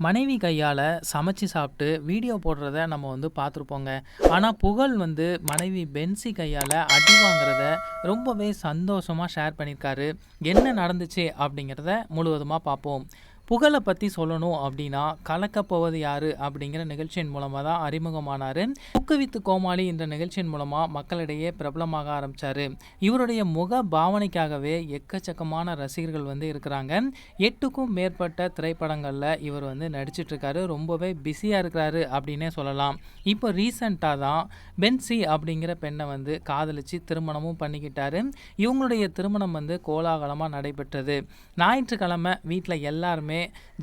மனைவி கையால் சமைச்சு சாப்பிட்டு வீடியோ போடுறத நம்ம வந்து பார்த்துருப்போங்க. ஆனால் புகழ் வந்து மனைவி பென்சி கையால் அடி வாங்குறத ரொம்பவே சந்தோஷமாக ஷேர் பண்ணியிருக்காரு. என்ன நடந்துச்சு அப்படிங்கிறத முழுவதுமாக பார்ப்போம். புகழை பற்றி சொல்லணும் அப்படின்னா கலக்கப்போவது யார்? அப்படிங்கிற நிகழ்ச்சியின் மூலமாக தான் அறிமுகமானார். ஊக்குவித்து கோமாளி என்ற நிகழ்ச்சியின் மூலமாக மக்களிடையே பிரபலமாக ஆரம்பித்தார் இவருடைய முக பாவனைக்காகவே எக்கச்சக்கமான ரசிகர்கள் வந்து இருக்கிறாங்க. எட்டுக்கும் மேற்பட்ட திரைப்படங்களில் இவர் வந்து நடிச்சிட்ருக்காரு. ரொம்பவே பிஸியாக இருக்கிறாரு அப்படின்னே சொல்லலாம். இப்போ ரீசண்டாக தான் பென்சி அப்படிங்கிற பெண்ணை வந்து காதலிச்சு திருமணமும் பண்ணிக்கிட்டாரு. இவங்களுடைய திருமணம் வந்து கோலாகலமாக நடைபெற்றது. ஞாயிற்றுக்கிழமை வீட்டில் எல்லாருமே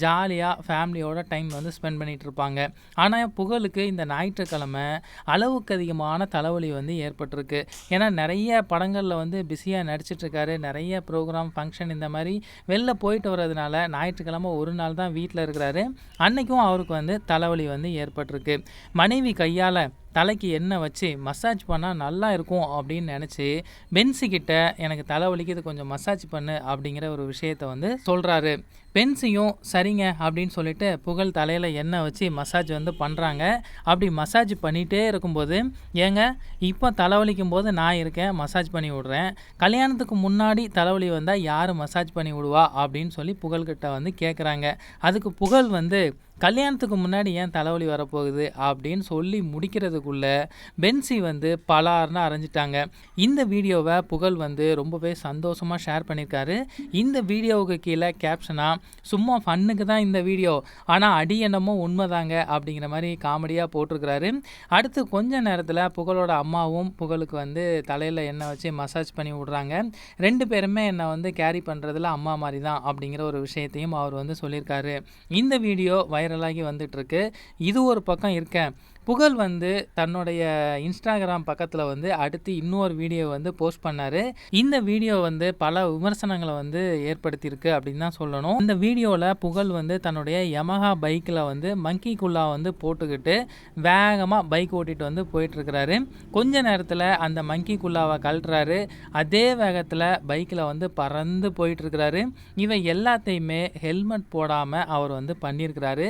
ஜாலியாக ஃபேமிலியோட டைம் வந்து ஸ்பெண்ட் பண்ணிகிட்டு இருப்பாங்க. ஆனால் புகழுக்கு இந்த ஞாயிற்றுக்கிழமை அளவுக்கு அதிகமான தலைவலி வந்து ஏற்பட்டிருக்கு. ஏன்னா நிறைய படங்களில் வந்து பிஸியாக நடிச்சிட்ருக்காரு நிறைய ப்ரோக்ராம் ஃபங்க்ஷன் இந்த மாதிரி வெளில போயிட்டு வர்றதுனால ஞாயிற்றுக்கிழமை ஒரு நாள் தான் வீட்டில் இருக்கிறாரு. அன்றைக்கும் அவருக்கு வந்து தலைவலி வந்து ஏற்பட்டிருக்கு. மனைவி கையால் தலைக்கு எண்ணெய் வச்சு மசாஜ் பண்ணால் நல்லா இருக்கும் அப்படின்னு நினச்சி பென்ஸுக்கிட்ட கிட்ட எனக்கு தலைவலிக்குது கொஞ்சம் மசாஜ் பண்ணு அப்படிங்கிற ஒரு விஷயத்த வந்து சொல்கிறாரு பென்ஸையும் சரிங்க அப்படின்னு சொல்லிட்டு புகழ் தலையில் எண்ணெய் வச்சு மசாஜ் வந்து பண்ணுறாங்க அப்படி மசாஜ் பண்ணிகிட்டே இருக்கும்போது ஏங்க இப்போ தலைவலிக்கும் போது நான் இருக்கேன் மசாஜ் பண்ணி விட்றேன். கல்யாணத்துக்கு முன்னாடி தலைவலி வந்தால் யார் மசாஜ் பண்ணி விடுவா அப்படின்னு சொல்லி புகழ்கிட்ட வந்து கேட்குறாங்க அதுக்கு புகழ் வந்து கல்யாணத்துக்கு முன்னாடி ஏன் தலைவலி வரப்போகுது அப்படின்னு சொல்லி முடிக்கிறதுக்குள்ளே பென்சி வந்து பலார்னு அரைஞ்சிட்டாங்க. இந்த வீடியோவை புகழ் வந்து ரொம்பவே சந்தோஷமாக ஷேர் பண்ணியிருக்காரு. இந்த வீடியோவுக்கு கீழே கேப்ஷனாக சும்மா ஃபன்னுக்கு தான் இந்த வீடியோ. ஆனால் அடி என்னமோ உண்மைதாங்க அப்படிங்கிற மாதிரி காமெடியாக போட்டிருக்கிறாரு. அடுத்து கொஞ்ச நேரத்தில் புகழோட அம்மாவும் புகழுக்கு வந்து தலையில் எண்ணெய் வச்சு மசாஜ் பண்ணி விட்றாங்க. ரெண்டு பேருமே என்னை வந்து கேரி பண்ணுறதுல அம்மா மாதிரி தான் அப்படிங்கிற ஒரு விஷயத்தையும் அவர் வந்து சொல்லியிருக்காரு. இந்த வீடியோ வைரலாகி வந்துட்டுருக்கு இது ஒரு பக்கம் இருக்கேன். புகழ் வந்து தன்னுடைய இன்ஸ்டாகிராம் பக்கத்தில் வந்து அடுத்து இன்னொரு வீடியோ வந்து போஸ்ட் பண்ணார். இந்த வீடியோ வந்து பல விமர்சனங்களை வந்து ஏற்படுத்தியிருக்கு அப்படின்னு தான் சொல்லணும். இந்த வீடியோவில் புகழ் வந்து தன்னுடைய யமஹா பைக்கில் வந்து மங்கி குல்லா வந்து போட்டுக்கிட்டு வேகமாக பைக் ஓட்டிகிட்டு வந்து போயிட்டுருக்கிறாரு. கொஞ்ச நேரத்தில் அந்த மங்கி குல்லாவை கழட்டுறாரு. அதே வேகத்தில் பைக்கில் வந்து பறந்து போயிட்டுருக்கிறாரு. இவை எல்லாத்தையுமே ஹெல்மெட் போடாமல் அவர் வந்து பண்ணியிருக்கிறாரு.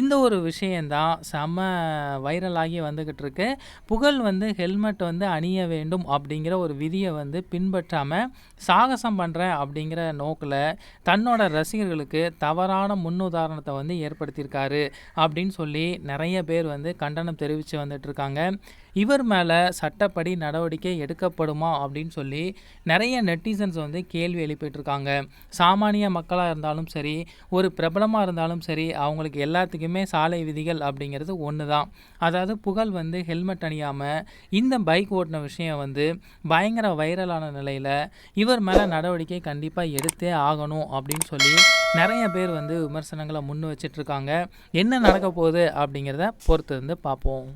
இந்த ஒரு விஷயந்தான் செம வைரலாகி வந்துக்கிட்டு இருக்கு புகழ் வந்து ஹெல்மெட் வந்து அணிய வேண்டும் அப்படிங்கிற ஒரு விதியை வந்து பின்பற்றாமல் சாகசம் பண்ணுறேன் அப்படிங்கிற நோக்கில் தன்னோட ரசிகர்களுக்கு தவறான முன்னுதாரணத்தை வந்து ஏற்படுத்தியிருக்காரு அப்படின்னு சொல்லி நிறைய பேர் வந்து கண்டனம் தெரிவித்து வந்துட்டுருக்காங்க. இவர் மேலே சட்டப்படி நடவடிக்கை எடுக்கப்படுமா அப்படின்னு சொல்லி நிறைய நெட்டிசன்ஸ் வந்து கேள்வி எழுப்பிட்டுருக்காங்க. சாமானிய மக்களாக இருந்தாலும் சரி ஒரு பிரபலமாக இருந்தாலும் சரி அவங்களுக்கு எல்லாத்துக்குமே சாலை விதிகள் அப்படிங்கிறது ஒன்று தான் அதாவது புகழ் வந்து ஹெல்மெட் அணியாமல் இந்த பைக் ஓட்டின விஷயம் வந்து பயங்கர வைரலான நிலையில் இவர் மேலே நடவடிக்கை கண்டிப்பாக எடுத்தே ஆகணும் அப்படின்னு சொல்லி நிறைய பேர் வந்து விமர்சனங்களை முன் வச்சிட்ருக்காங்க என்ன நடக்க போகுது அப்படிங்கிறத பொறுத்து வந்து பார்ப்போம்.